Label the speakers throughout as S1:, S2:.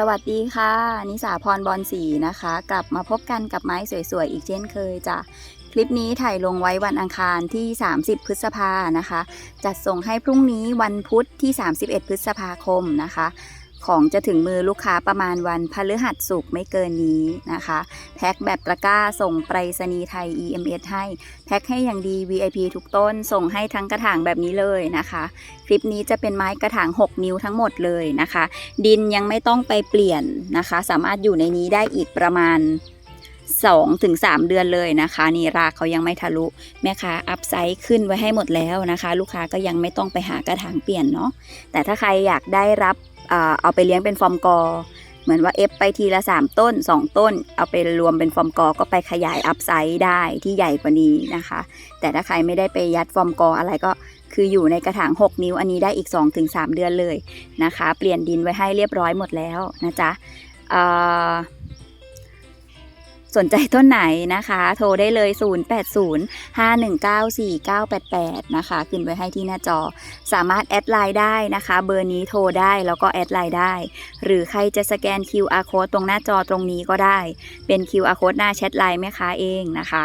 S1: สวัสดีค่ะ นิสาพรบอลสีนะคะ กลับมาพบกันกับไม้สวยๆ อีกเช่นเคยจ้ะคลิปนี้ถ่ายลงไว้วันอังคารที่ 30 พฤษภานะคะ จัดส่งให้พรุ่งนี้วันพุธที่ 31 พฤษภาคมนะคะ ของจะถึงมือลูกค้าประมาณวันพฤหัสสุกไม่เกินนี้นะคะ แพ็คแบบตะกร้าส่งไปรษณีย์ไทย EMS ให้ แพ็คให้อย่างดี VIP ทุกต้น ส่งให้ทั้งกระถางแบบนี้เลยนะคะ คลิปนี้จะเป็นไม้กระถาง 6 นิ้วทั้งหมดเลยนะคะ ดินยังไม่ต้องไปเปลี่ยนนะคะ สามารถอยู่ในนี้ได้อีกประมาณ2-3ถึง3เดือนเลยนะคะ นี่รากเขายังไม่ทะลุ แม่ค้าอัพไซส์ขึ้นไว้ให้หมดแล้วนะคะ ลูกค้าก็ยังไม่ต้องไปหากระถางเปลี่ยนเนาะแต่ถ้าใครอยากได้รับ เอ่อเอาไปเลี้ยงเป็นฟอร์มกอ เหมือนว่าเอฟไปทีละ 3 ต้น 2 ต้น เอาไปรวมเป็นฟอร์มกอ ก็ไปขยายอัพไซด์ได้ที่ใหญ่กว่านี้นะคะ แต่ถ้าใครไม่ได้ไปยัดฟอร์มกออะไรก็คืออยู่ในกระถาง 6 นิ้วอันนี้ได้อีก 2-3 เดือนเลยนะคะ เปลี่ยนดินไว้ให้เรียบร้อยหมดแล้วนะจ๊ะออ สนใจต้นไหนนะคะ โทรได้เลย 0805194988 นะคะ ขึ้นไว้ให้ที่หน้าจอ สามารถแอดไลน์ได้นะคะ เบอร์นี้โทรได้แล้วก็แอดไลน์ได้ หรือใครจะสแกน QR code ตรงหน้าจอตรงนี้ก็ได้ เป็น QR code หน้าแชทไลน์แม่ค้าเองนะคะ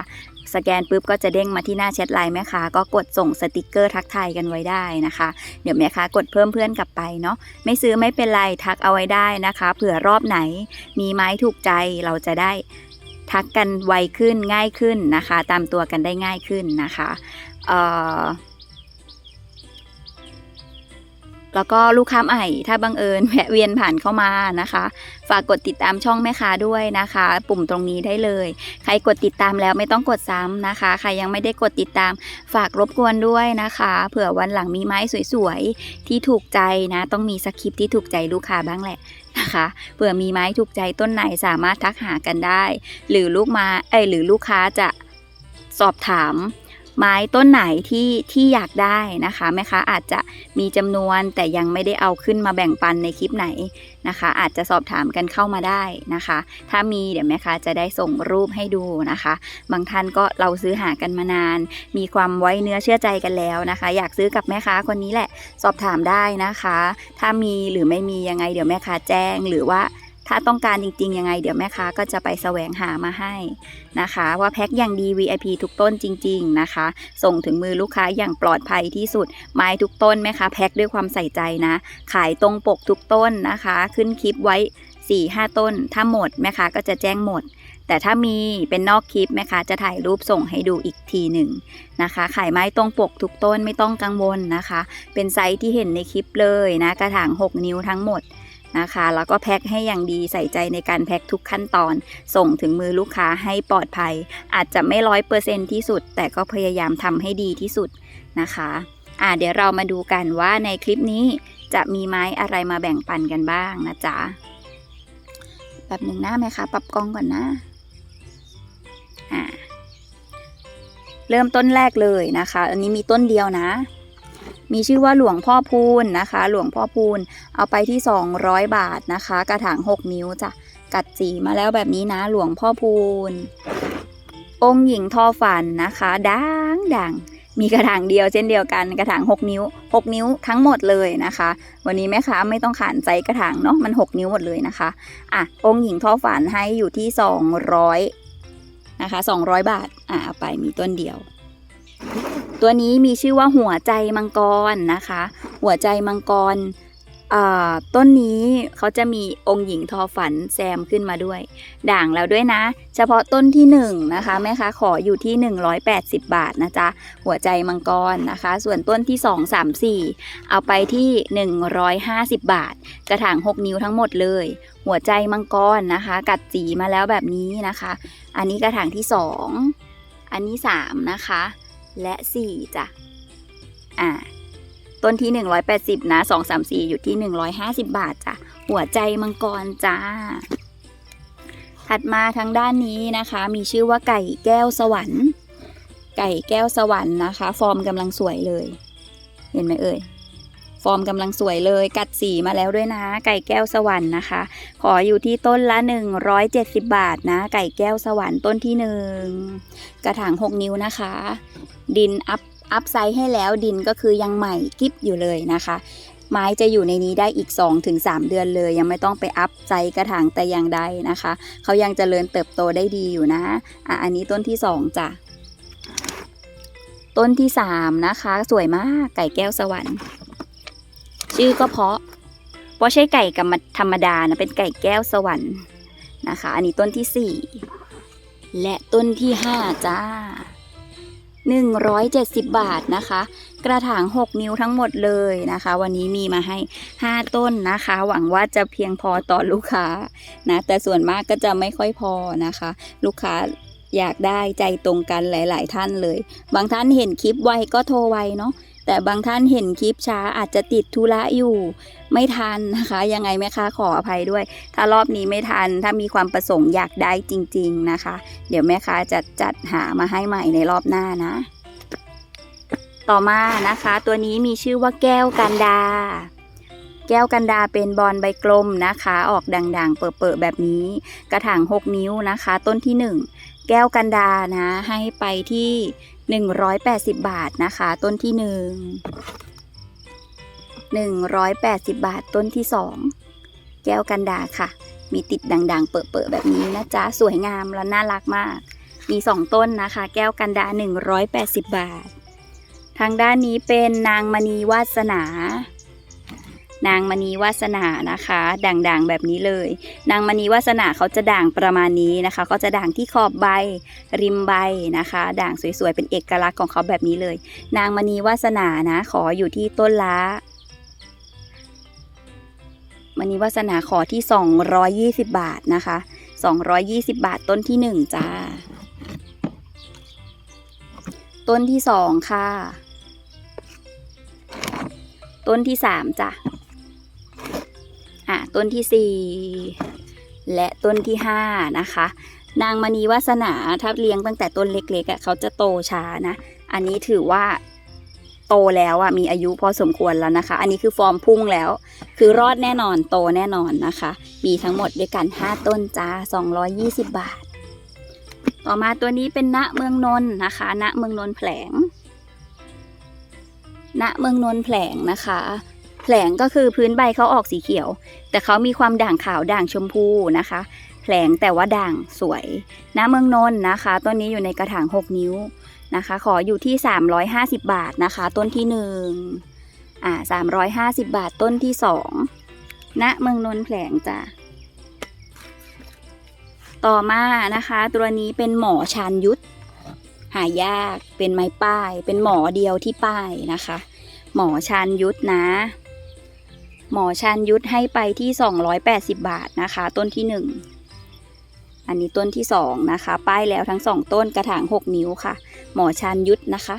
S1: สแกนปุ๊บก็จะเด้งมาที่หน้าแชทไลน์แม่ค้าก็กดส่งสติกเกอร์ทักทายกันไว้ได้นะคะ เดี๋ยวแม่ค้ากดเพิ่มเพื่อนกลับไปเนาะไม่ซื้อไม่เป็นไรทักเอาไว้ได้นะคะ เผื่อรอบไหน มีไม้ถูกใจเราจะได้ ทักกันไวขึ้นง่ายขึ้นนะคะ ตามตัวกันได้ง่ายขึ้นนะคะ แล้วก็ลูกค้าใหม่ถ้าบังเอิญแวะเวียนผ่านเข้ามานะคะ ฝากกดติดตามช่องแม่ค้าด้วยนะคะ ปุ่มตรงนี้ได้เลย ใครกดติดตามแล้วไม่ต้องกดซ้ำนะคะ ใครยังไม่ได้กดติดตาม ฝากรบกวนด้วยนะคะ เผื่อวันหลังมีไม้สวยๆที่ถูกใจนะ ต้องมีสคริปที่ถูกใจลูกค้าบ้างแหละนะคะเผื่อมีไม้ถูกใจต้นไหนสามารถทักหากันได้ หรือลูกมาเอ้ยหรือลูกค้าจะสอบถาม ไม้ต้นไหนที่ที่อยากได้นะคะแม่ค้าอาจจะมีจำนวนแต่ยังไม่ได้เอาขึ้นมาแบ่งปันในคลิปไหนนะคะ อาจจะสอบถามกันเข้ามาได้นะคะ ถ้ามีเดี๋ยวแม่ค้าจะได้ส่งรูปให้ดูนะคะ บางท่านก็เราซื้อหากันมานาน มีความไว้เนื้อเชื่อใจกันแล้วนะคะ อยากซื้อกับแม่ค้าคนนี้แหละ สอบถามได้นะคะ ถ้ามีหรือไม่มียังไงเดี๋ยวแม่ค้าแจ้งหรือว่า ถ้าต้องการจริงๆ ยังไง เดี๋ยวแม่ค้าก็จะไปแสวงหามาให้นะคะ ว่าแพ็คอย่างดี VIP ทุกต้นจริง ๆนะคะ ส่งถึงมือลูกค้าอย่างปลอดภัยที่สุด ไม้ทุกต้นแม่ค้าแพ็คด้วยความใส่ใจนะ ขายตรงปกทุกต้นนะคะ ขึ้นคลิปไว้ 4-5 ต้น ถ้าหมดแม่ค้าก็จะแจ้งหมดแต่ถ้ามีเป็นนอกคลิปแม่ค้าจะถ่ายรูปส่งให้ดูอีกทีหนึ่งนะคะ ขายไม้ตรงปกทุกต้นไม่ต้องกังวลนะคะ เป็นไซส์ที่เห็นในคลิปเลยนะ กระถาง 6 นิ้วทั้งหมด นะคะ แล้วก็แพ็คให้อย่างดีใส่ใจในการแพ็คทุกขั้นตอน ส่งถึงมือลูกค้าให้ปลอดภัย อาจจะไม่ร้อยเปอร์เซนที่สุด แต่ก็พยายามทำให้ดีที่สุดนะคะอ่าเดี๋ยวเรามาดูกันว่าในคลิปนี้จะมีไม้อะไรมาแบ่งปันกันบ้างนะจ๊ะแบบหนึ่งนะแม่คะ ปรับกล้องก่อนนะอ่าเริ่มต้นแรกเลยนะคะ อันนี้มีต้นเดียวนะ มีชื่อว่าหลวงพ่อพูนนะคะ หลวงพ่อพูนเอาไปที่ 200 บาทนะคะ กระถาง 6 นิ้วจ้ะกัดสีมาแล้วแบบนี้นะหลวงพ่อพูน องค์หญิงทอฝันนะคะ ดังดังมีกระถางเดียวเช่นเดียวกันกระถาง 6 นิ้ว 6 นิ้วทั้งหมดเลยนะคะ วันนี้แม่ค้าไม่ต้องขานใจกระถางเนาะมัน 6 นิ้วหมดเลยนะคะอะองค์หญิงทอฝันให้อยู่ที่ 200นะคะ200 บาทอะเอาไปมีต้นเดียว ตัวนี้มีชื่อว่าหัวใจมังกรนะคะ หัวใจมังกรต้นนี้เขาจะมีองค์หญิงทอฝันแซมขึ้นมาด้วย ด่างแล้วด้วยนะ เฉพาะต้นที่1นะคะแม่ค้าขออยู่ที่ 180 บาทนะจ๊ะ หัวใจมังกรนะคะ ส่วนต้นที่ 2 3 4 เอาไปที่ 150 บาท กระถาง 6 นิ้วทั้งหมดเลย หัวใจมังกรนะคะ กัดสีมาแล้วแบบนี้นะคะ อันนี้กระถางที่ 2 อันนี้ 3 นะคะ และ 4จ้ะ อ่า ต้นที่ 180 นะ 2 3 4 อยู่ที่ 150 บาทจ้ะ หัวใจมังกรจ้า ถัดมาทางด้านนี้นะคะ มีชื่อว่าไก่แก้วสวรรค์ ไก่แก้วสวรรค์นะคะ ฟอร์มกำลังสวยเลย เห็นไหมเอ่ย ฟอร์มกำลังสวยเลย กัดสีมาแล้วด้วยนะ ไก่แก้วสวรรค์นะคะ ขออยู่ที่ต้นละ 170 บาทนะ ไก่แก้วสวรรค์ต้นที่หนึ่งกระถาง 6 นิ้วนะคะ ดินอัพอัพไซด์ให้แล้วดินก็คือยังใหม่กิฟอยู่เลยนะคะ ไม้จะอยู่ในนี้ได้อีก 2-3 เดือนเลย ยังไม่ต้องไปอัพไซส์กระถางแต่อย่างใดนะคะ เขายังจเจริญเติบโตได้ดีอยู่นะอะอันนี้ต้นที่สองจ้ะต้นที่สามนะคะ สวยมากไก่แก้วสวรรค์ ชื่อก็เพราะเพราะใช่ไก่กับธรรมดานะเป็นไก่แก้วสวรรค์นะคะ อันนี้ต้นที่สี่และต้นที่ห้าจ้าหนึ่งร้อยเจ็ดสิบบาทนะคะ กระถางหกนิ้วทั้งหมดเลยนะคะ วันนี้มีมาให้ห้าต้นนะคะ หวังว่าจะเพียงพอต่อลูกค้านะ แต่ส่วนมากก็จะไม่ค่อยพอนะคะ ลูกค้าอยากได้ใจตรงกันหลาย ๆ ท่านเลย บางท่านเห็นคลิปไวก็โทรไวเนาะ แต่บางท่านเห็นคลิปช้าอาจจะติดธุระอยู่ ไม่ทันนะคะ ยังไงแม่ค้าขออภัยด้วย ถ้ารอบนี้ไม่ทัน ถ้ามีความประสงค์อยากได้จริง ๆนะคะ เดี๋ยวแม่ค้าจะจัดหามาให้ใหม่ในรอบหน้านะ ต่อมานะคะ ตัวนี้มีชื่อว่าแก้วกันดา แก้วกันดาเป็นบอลใบกลมนะคะ ออกด่างๆ เปิดๆแบบนี้ กระถาง 6 นิ้วนะคะ ต้นที่ 1 แก้วกันดานะ ให้ไปที่ 180 บาทนะคะ ต้นที่ 1 180 บาทต้นที่ 2 แก้วกันดาค่ะ มีติดด่างๆ เปิดๆแบบนี้นะจ๊ะ สวยงามและน่ารักมาก มี 2 ต้นนะคะ แก้วกันดา 180 บาท ทางด้านนี้เป็นนางมณีวาสนา นางมณีวาสนานะคะ ด่างๆแบบนี้เลย นางมณีวาสนาเขาจะด่างประมาณนี้นะคะเขาจะด่างที่ขอบใบริมใบนะคะ ด่างสวยๆเป็นเอกลักษณ์ของเขาแบบนี้เลย นางมณีวาสนานะ ขออยู่ที่ต้นละมณีวาสนาขอที่ 220 บาทนะคะ 220 บาทต้นที่หนึ่งจ้า ต้นที่สองค่ะ ต้นที่สามจ้ะ อะต้นที่สี่และต้นที่ห้านะคะ นางมณีวาสนาถ้าเลี้ยงตั้งแต่ต้นเล็กๆอะเขาจะโตช้านะ อันนี้ถือว่าโตแล้วอะมีอายุพอสมควรแล้วนะคะ อันนี้คือฟอร์มพุ่งแล้ว คือรอดแน่นอนโตแน่นอนนะคะ มีทั้งหมดด้วยกัน 5 ต้นจ้า 220 บาท ต่อมาตัวนี้เป็นณเมืองนนนะคะ ณเมืองนนแผลง ณเมืองนนแผลงนะคะ แผลงก็คือพื้นใบเขาออกสีเขียว แต่เขามีความด่างขาวด่างชมพูนะคะ แผลงแต่ว่าด่างสวยณเมืองนนท์นะคะต้นนี้อยู่ในกระถาง 6 นิ้วนะคะ ขออยู่ที่ 350 บาทนะคะ ต้นที่1อ่า350 บาทต้นที่2ณเมืองนนท์แผลงจ้ะต่อมานะคะ ตัวนี้เป็นหมอชานยุทธหายากเป็นไม้ป้าย เป็นหมอเดียวที่ป้ายนะคะ หมอชานยุทธนะ หมอชานยุทธให้ไปที่ 280 บาทนะคะ ต้นที่ 1 อันนี้ต้นที่ 2 นะคะ ป้ายแล้วทั้ง 2 ต้นกระถาง 6 นิ้วค่ะ หมอชานยุทธนะคะ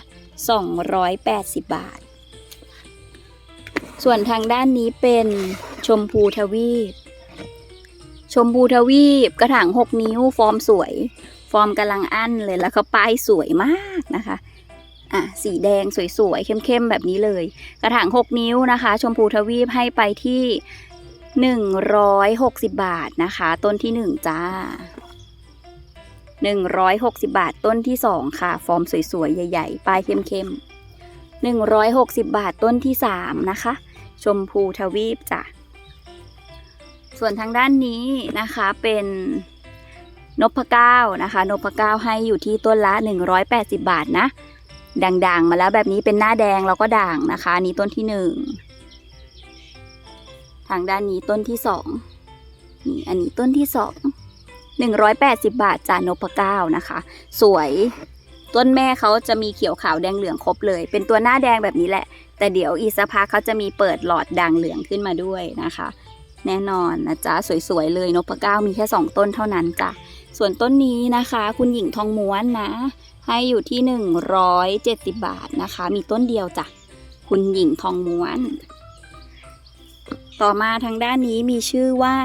S1: 280 บาท ส่วนทางด้านนี้เป็นชมพูทวีป ชมพูทวีปกระถาง 6 นิ้ว ฟอร์มสวย ฟอร์มกำลังอั้นเลยแล้วก็ป้ายสวยมากนะคะ อะสีแดงสวยๆ เข้มๆ แบบนี้เลย กระถาง 6 นิ้วนะคะ ชมพูทวีปให้ไปที่ 160 บาทนะคะ ต้นที่ 1 จ้า 160 บาทต้นที่ 2 ค่ะ ฟอร์มสวยๆ ใหญ่ๆป้ายเข้มๆ 160 บาทต้นที่ 3 นะคะ ชมพูทวีปจ้ะส่วนทางด้านนี้นะคะเป็นนพเก้านะคะนพเก้าให้อยู่ที่ต้นละ 180 บาทนะ ด่างๆ มาแล้วแบบนี้เป็นหน้าแดงเราก็ด่างนะคะนี้ต้นที่หนึ่งทางด้านนี้ต้นที่สองนี่อันนี้ต้นที่สองหนึ่งร้อยแปดสิบบาทจานพเก้านะคะ สวยต้นแม่เขาจะมีเขียวขาวแดงเหลืองครบเลย เป็นตัวหน้าแดงแบบนี้แหละ แต่เดี๋ยวอีสกพักเขาจะมีเปิดหลอดด่างเหลืองขึ้นมาด้วยนะคะ แน่นอนนะจ๊ะสวยๆเลยนพเก้ามีแค่สองต้นเท่านั้นจ้ะ ส่วนต้นนี้นะคะ คุณหญิงทองม้วนนะ ให้อยู่ที่ 170 บาทนะคะ มีต้นเดียวจ้ะ คุณหญิงทองม้วน ต่อมาทางด้านนี้มีชื่อว่า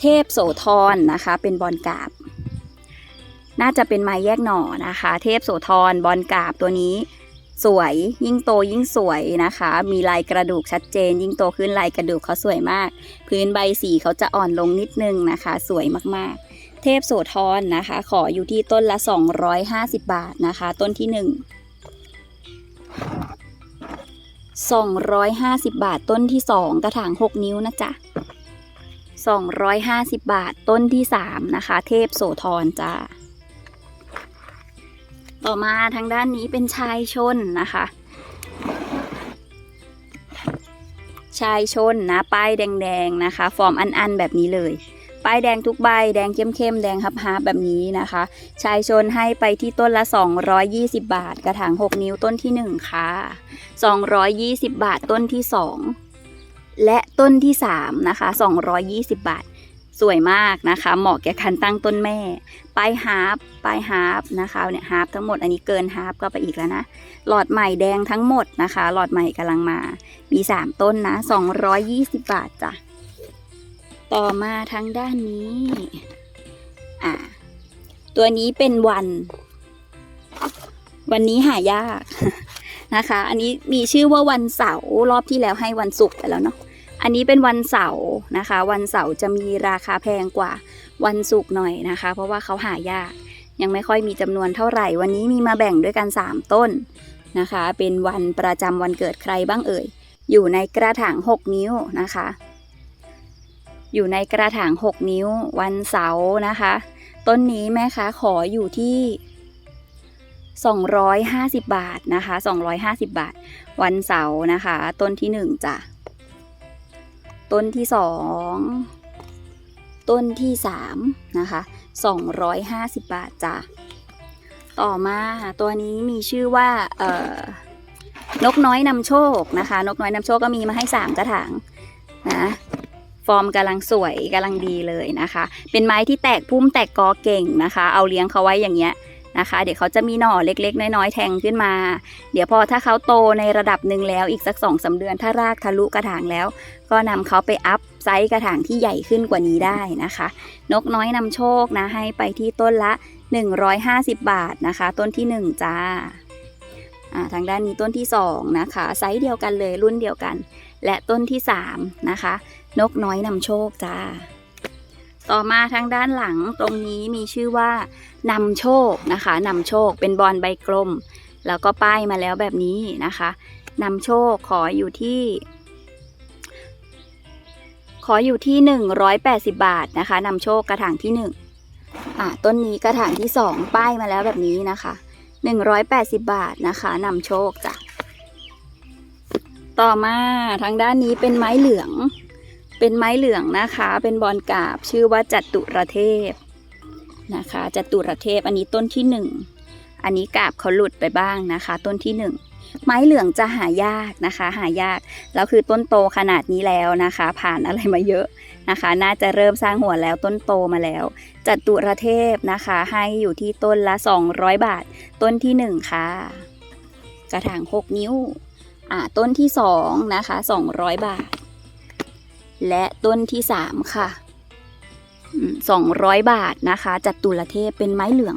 S1: เทพโสธรนะคะ เป็นบอลกาบ น่าจะเป็นไม้แยกหน่อนะคะ เทพโสธรบอลกาบตัวนี้สวยยิ่งโตยิ่งสวยนะคะ มีลายกระดูกชัดเจน ยิ่งโตขึ้นลายกระดูกเขาสวยมาก พื้นใบสีเขาจะอ่อนลงนิดนึงนะคะ สวยมากๆ เทพโสธรนะคะ ขออยู่ที่ต้นละ 250 บาทนะคะ ต้นที่250 บาทต้นที่ 2 กระถาง 6 นิ้วนะจ๊ะ 250 บาทต้นที่ 3 นะคะ เทพโสธรจ้าต่อมาทางด้านนี้เป็นชายชนนะคะ ชายชนนะ ป้ายแดง ๆ นะคะ ฟอร์มอัน ๆ แบบนี้เลย ป้ายแดงทุกใบ แดงเข้มๆ แดงฮับๆแบบนี้นะคะ ชายชนให้ไปที่ต้นละ 220 บาท กระถาง 6 นิ้วต้นที่ 1 ค่ะ 220 บาทต้นที่ 2 และต้นที่ 3 นะคะ 220 บาท สวยมากนะคะ เหมาะแก่การตั้งต้นแม่ปลายฮาร์ปปลายฮาร์ปนะคะ เนี่ยฮาร์ปทั้งหมด อันนี้เกินฮาร์ปก็ไปอีกแล้วนะ หลอดใหม่แดงทั้งหมดนะคะ หลอดใหม่กำลังมา มี 3 ต้นนะ 220 บาทจ้ะ ต่อมาทางด้านนี้ อ่า ตัวนี้เป็นวัน วันนี้หายากนะคะ อันนี้มีชื่อว่าวันเสาร์รอบที่แล้วให้วันศุกร์ไปแล้วเนาะ อันนี้เป็นวันเสาร์นะคะ วันเสาร์จะมีราคาแพงกว่าวันศุกร์หน่อยนะคะ เพราะว่าเขาหายาก ยังไม่ค่อยมีจำนวนเท่าไหร่ วันนี้มีมาแบ่งด้วยกัน 3 ต้นนะคะ เป็นวันประจำวันเกิดใครบ้างเอ่ย อยู่ในกระถาง 6 นิ้วนะคะ อยู่ในกระถาง 6 นิ้ววันเสาร์นะคะ ต้นนี้แม่ค้าขออยู่ที่ 250 บาทนะคะ 250 บาท วันเสาร์นะคะ ต้นที่ 1จ้ะต้นที่ 2 ต้นที่ 3 นะคะ 250 บาทจ้ะต่อมาตัวนี้มีชื่อว่าเอ่อนกน้อยนำโชคนะคะ นกน้อยนำโชคก็มีมาให้ 3 กระถางนะ ฟอร์มกำลังสวยกำลังดีเลยนะคะ เป็นไม้ที่แตกพุ่มแตกกอเก่งนะคะ เอาเลี้ยงเขาไว้อย่างเงี้ยนะคะ เดี๋ยวเขาจะมีหน่อเล็ก ๆ น้อยๆแทงขึ้นมา เดี๋ยวพอถ้าเขาโตในระดับหนึ่งแล้วอีกสักสองสาเดือนถ้ารากทะลุกระถางแล้ว ก็นำเขาไปอัพไซส์กระถางที่ใหญ่ขึ้นกว่านี้ได้นะคะ นกน้อยนำโชคนะให้ไปที่ต้นละ 150 บาทนะคะ ต้นที่ 1 จ้าทางด้านนี้ต้นที่ 2 นะคะ ไซส์เดียวกันเลยรุ่นเดียวกัน และต้นที่ 3 นะคะ นกน้อยนำโชคจ้า ต่อมาทางด้านหลังตรงนี้มีชื่อว่านำโชคนะคะนำโชคเป็นบอลใบกลม แล้วก็ป้ายมาแล้วแบบนี้นะคะนำโชคขออยู่ที่ขออยู่ที่ 180 บาทนะคะนำโชคกระถางที่1อ่าต้นนี้กระถางที่ 2 ป้ายมาแล้วแบบนี้นะคะ 180 บาทนะคะนำโชคจ้ะ ต่อมาทางด้านนี้เป็นไม้เหลือง เป็นไม้เหลืองนะคะ เป็นบอลกาบชื่อว่าจัตุรเทพนะคะจัตุรเทพอันนี้ต้นที่หนึ่งอันนี้กาบเขาหลุดไปบ้างนะคะ ต้นที่หนึ่งไม้เหลืองจะหายากนะคะ หายากแล้วคือต้นโตขนาดนี้แล้วนะคะ ผ่านอะไรมาเยอะนะคะ น่าจะเริ่มสร้างหัวแล้วต้นโตมาแล้วจัตุรเทพนะคะ ให้อยู่ที่ต้นละ 200 บาท ต้นที่หนึ่งค่ะ กระถาง 6 นิ้วอ่าต้นที่สองนะคะ200 บาท และต้นที่สามค่ะสองร้อยบาทนะคะ จัดตุลเทพเป็นไม้เหลือง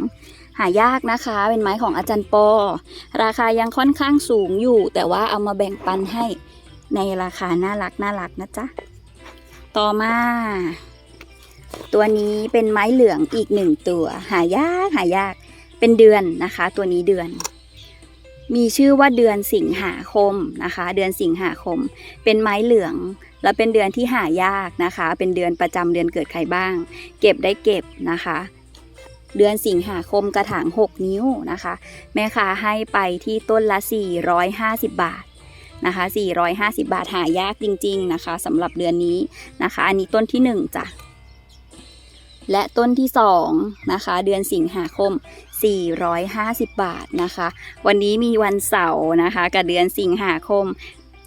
S1: หายากนะคะ เป็นไม้ของอาจารย์ปอ ราคายังค่อนข้างสูงอยู่ แต่ว่าเอามาแบ่งปันให้ในราคาน่ารักน่ารักนะจ๊ะ ต่อมา ตัวนี้เป็นไม้เหลืองอีกหนึ่งตัว หายากหายาก เป็นเดือนนะคะ ตัวนี้เดือน มีชื่อว่าเดือนสิงหาคมนะคะ เดือนสิงหาคม เป็นไม้เหลือง และเป็นเดือนที่หายากนะคะ เป็นเดือนประจำเดือนเกิดใครบ้าง เก็บได้เก็บนะคะ เดือนสิงหาคมกระถาง 6 นิ้วนะคะ แม่ค้าให้ไปที่ต้นละ 450 บาทนะคะ450 บาทหายากจริง ๆนะคะสำหรับเดือนนี้นะคะ อันนี้ต้นที่1จ้ะ และต้นที่2นะคะ เดือนสิงหาคม 450 บาทนะคะ วันนี้มีวันเสาร์นะคะ กับเดือนสิงหาคม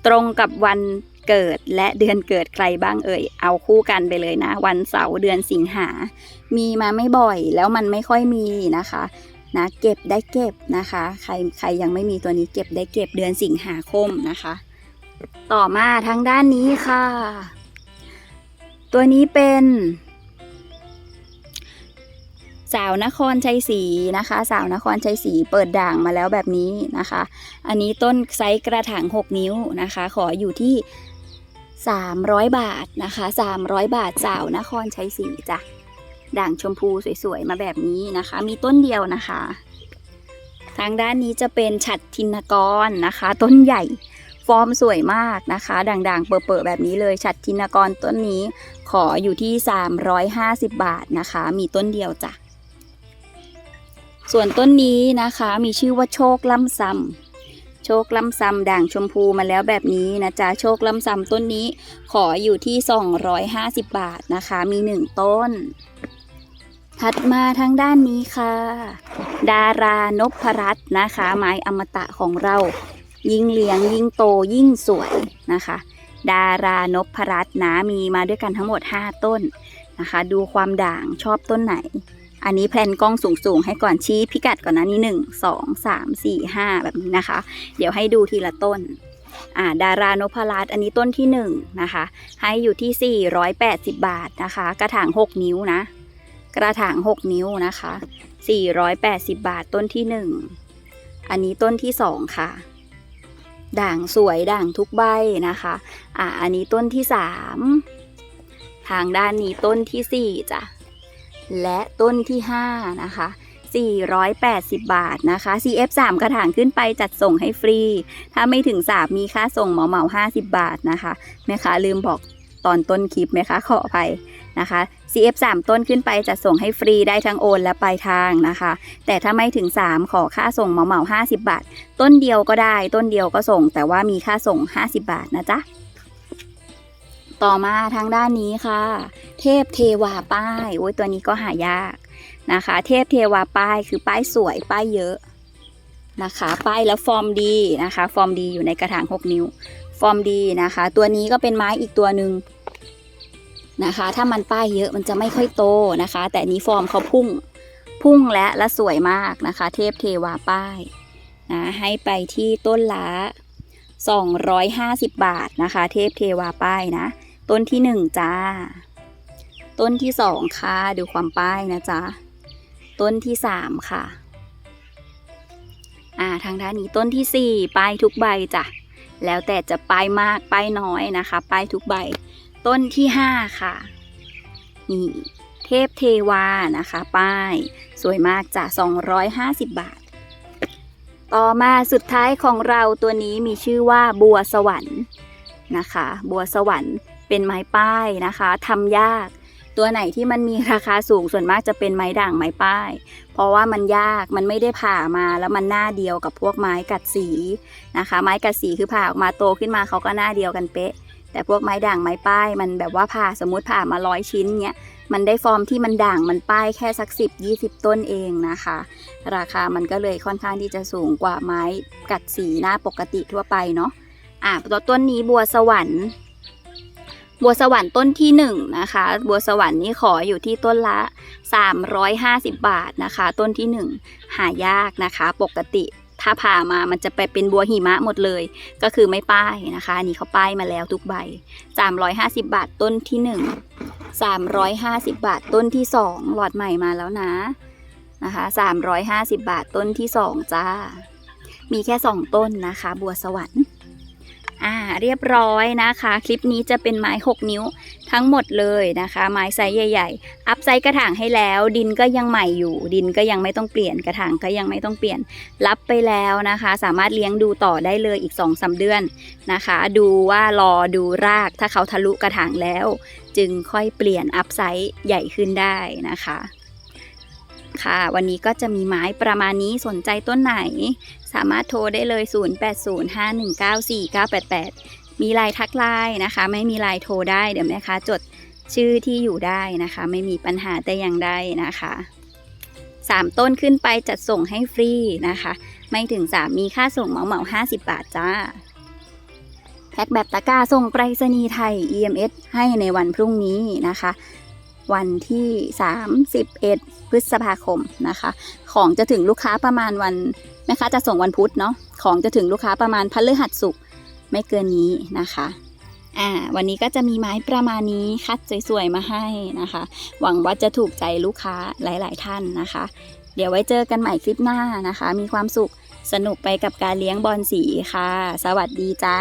S1: ตรงกับวันเกิดและเดือนเกิดใครบ้างเอ่ย เอาคู่กันไปเลยนะ วันเสาร์เดือนสิงหา มีมาไม่บ่อยแล้วมันไม่ค่อยมีนะคะนะเก็บได้เก็บนะคะ ใครใครยังไม่มีตัวนี้เก็บได้เก็บเดือนสิงหาคมนะคะ ต่อมาทางด้านนี้ค่ะ ตัวนี้เป็น สาวนครชัยศรีนะคะ สาวนครชัยศรีเปิดด่างมาแล้วแบบนี้นะคะ อันนี้ต้นไซส์กระถาง 6 นิ้วนะคะ ขออยู่ที่ 300 บาทนะคะ 300 บาทสาวนครชัยศรีจ้ะด่างชมพูสวยๆ มาแบบนี้นะคะ มีต้นเดียวนะคะ ทางด้านนี้จะเป็นฉัดทินกรนะคะ ต้นใหญ่ฟอร์มสวยมากนะคะ ด่างๆ เปิดๆแบบนี้เลย ฉัดจินกรต้นนี้ขออยู่ที่ 350 บาทนะคะ มีต้นเดียวจ้ะ ส่วนต้นนี้นะคะมีชื่อว่าโชคล่ำซำโชคล่ำซำด่างชมพูมาแล้วแบบนี้นะจ๊ะโชคล่ำซำต้นนี้ขออยู่ที่ 250 บาทนะคะ มี 1 ต้น ถัดมาทางด้านนี้ค่ะ ดารานพรัตน์นะคะ ไม้อมตะของเรา ยิ่งเลี้ยงยิ่งโตยิ่งสวยนะคะ ดารานพรัตน์นะมีมาด้วยกันทั้งหมด 5 ต้นนะคะ ดูความด่างชอบต้นไหน อันนี้แพลนกล้องสูงๆ ให้ก่อนชี้พิกัดก่อนนะนี่หนึ่งสองสามสี่ห้าแบบนี้นะคะ เดี๋ยวให้ดูทีละต้นอ่าดารานพรัตอันนี้ต้นที่หนึ่งนะคะ ให้อยู่ที่ 480 บาทนะคะ กระถาง 6 นิ้วนะ กระถาง 6 นิ้วนะคะ 480 บาทต้นที่1อันนี้ต้นที่2ค่ะ ด่างสวยด่างทุกใบนะคะอ่าอันนี้ต้นที่3ทางด้านนี้ต้นที่สี่จ้ะ และต้นที่5นะคะ480 บาทนะคะ CF3 กระถางขึ้นไปจัดส่งให้ฟรี ถ้าไม่ถึง 3 มีค่าส่งเหมาเหมา50 บาทนะคะแม่ค้าลืมบอกตอนต้นคลิปไหมคะขออภัยนะคะ CF3 ต้นขึ้นไปจัดส่งให้ฟรีได้ทั้งโอนและปลายทางนะคะ แต่ถ้าไม่ถึง 3 ขอค่าส่งเหมาเหมา50 บาท ต้นเดียวก็ได้ ต้นเดียวก็ส่ง แต่ว่ามีค่าส่ง 50 บาทนะจ๊ะ ต่อมาทางด้านนี้ค่ะ เทพเทวาป้ายโอ้ยตัวนี้ก็หายากนะคะ เทพเทวาป้ายคือป้ายสวยป้ายเยอะนะคะ ป้ายแล้วฟอร์มดีนะคะ ฟอร์มดีอยู่ในกระถาง 6 นิ้ว ฟอร์มดีนะคะ ตัวนี้ก็เป็นไม้อีกตัวหนึ่งนะคะ ถ้ามันป้ายเยอะมันจะไม่ค่อยโตนะคะ แต่นนี้ฟอร์มเขาพุ่งพุ่งและและสวยมากนะคะ เทพเทวาป้ายนะให้ไปที่ต้นละ250 บาทนะคะ เทพเทวาป้ายนะ ต้นที่หนึ่งจ้า ต้นที่สองค่ะ ดูความป้ายนะจ๊ะ ต้นที่สามค่ะ อ่า ทางด้านนี้ต้นที่สี่ป้ายทุกใบจ้ะ แล้วแต่จะป้ายมากป้ายน้อยนะคะ ป้ายทุกใบ ต้นที่ห้าค่ะ นี่เทพเทวานะคะ ป้าย สวยมากจ้ะ250 บาท ต่อมาสุดท้ายของเราตัวนี้มีชื่อว่าบัวสวรรค์นะคะ บัวสวรรค์ เป็นไม้ป้ายนะคะทำยาก ตัวไหนที่มันมีราคาสูงส่วนมากจะเป็นไม้ด่างไม้ป้าย เพราะว่ามันยากมันไม่ได้ผ่ามาแล้วมันหน้าเดียวกับพวกไม้กัดสีนะคะ ไม้กัดสีคือผ่าออกมาโตขึ้นมาเขาก็หน้าเดียวกันเป๊ะ แต่พวกไม้ด่างไม้ป้าย มันแบบว่าผ่าสมมติผ่ามาร้อยชิ้นเนี้ยมันได้ฟอร์มที่มันด่างมันป้ายแค่สักสิบยี่สิบต้นเองนะคะ ราคามันก็เลยค่อนข้างที่จะสูงกว่าไม้กัดสีหน้าปกติทั่วไปเนาะอะตัวต้นนี้บัวสวรรค์ บัวสวรรค์ต้นที่หนึ่งนะคะ บัวสวรรค์นี่ขออยู่ที่ต้นละ 350 บาทนะคะ ต้นที่หนึ่งหายากนะคะ ปกติถ้าผ่ามามันจะไปเป็นบัวหิมะหมดเลย ก็คือไม่ป้ายนะคะอันนี้เขาป้ายมาแล้วทุกใบ 350 บาทต้นที่หนึ่ง350 บาทต้นที่สองหลอดใหม่มาแล้วนะนะคะ350 บาทต้นที่สองจ้า มีแค่สองต้นนะคะ บัวสวรรค์ อ่าเรียบร้อยนะคะ คลิปนี้จะเป็นไม้ 6 นิ้วทั้งหมดเลยนะคะ ไม้ไซส์ใหญ่ ๆ อัพไซส์กระถางให้แล้ว ดินก็ยังใหม่อยู่ ดินก็ยังไม่ต้องเปลี่ยนกระถางก็ยังไม่ต้องเปลี่ยน รับไปแล้วนะคะ สามารถเลี้ยงดูต่อได้เลยอีก2อสเดือนนะคะ ดูว่ารอดูรากถ้าเขาทะลุกระถางแล้ว จึงค่อยเปลี่ยนอัพไซส์ใหญ่ขึ้นได้นะคะค่ะวันนี้ก็จะมีไม้ประมาณนี้สนใจต้นไหน สามารถโทรได้เลย 0805194988 มีไลน์ทักไลน์นะคะ ไม่มีไลน์โทรได้เดี๋ยวแม่ค้าจดชื่อที่อยู่ได้นะคะ ไม่มีปัญหาแต่อย่างใดนะคะสามต้นขึ้นไปจัดส่งให้ฟรีนะคะ ไม่ถึง3มีค่าส่งเหมาเหมา50 บาทจ้า แพ็คแบบตะกร้าส่งไปรษณีย์ไทย EMS ให้ในวันพรุ่งนี้นะคะ วันที่ 31 พฤษภาคมนะคะ ของจะถึงลูกค้าประมาณวันแม่ค้าจะส่งวันพุธเนาะของจะถึงลูกค้าประมาณพฤหัสศุกร์ไม่เกินนี้นะคะอ่าวันนี้ก็จะมีไม้ประมาณนี้คัดสวยๆมาให้นะคะ หวังว่าจะถูกใจลูกค้าหลายๆท่านนะคะ เดี๋ยวไว้เจอกันใหม่คลิปหน้านะคะ มีความสุขสนุกไปกับการเลี้ยงบอลสีค่ะ สวัสดีจ้า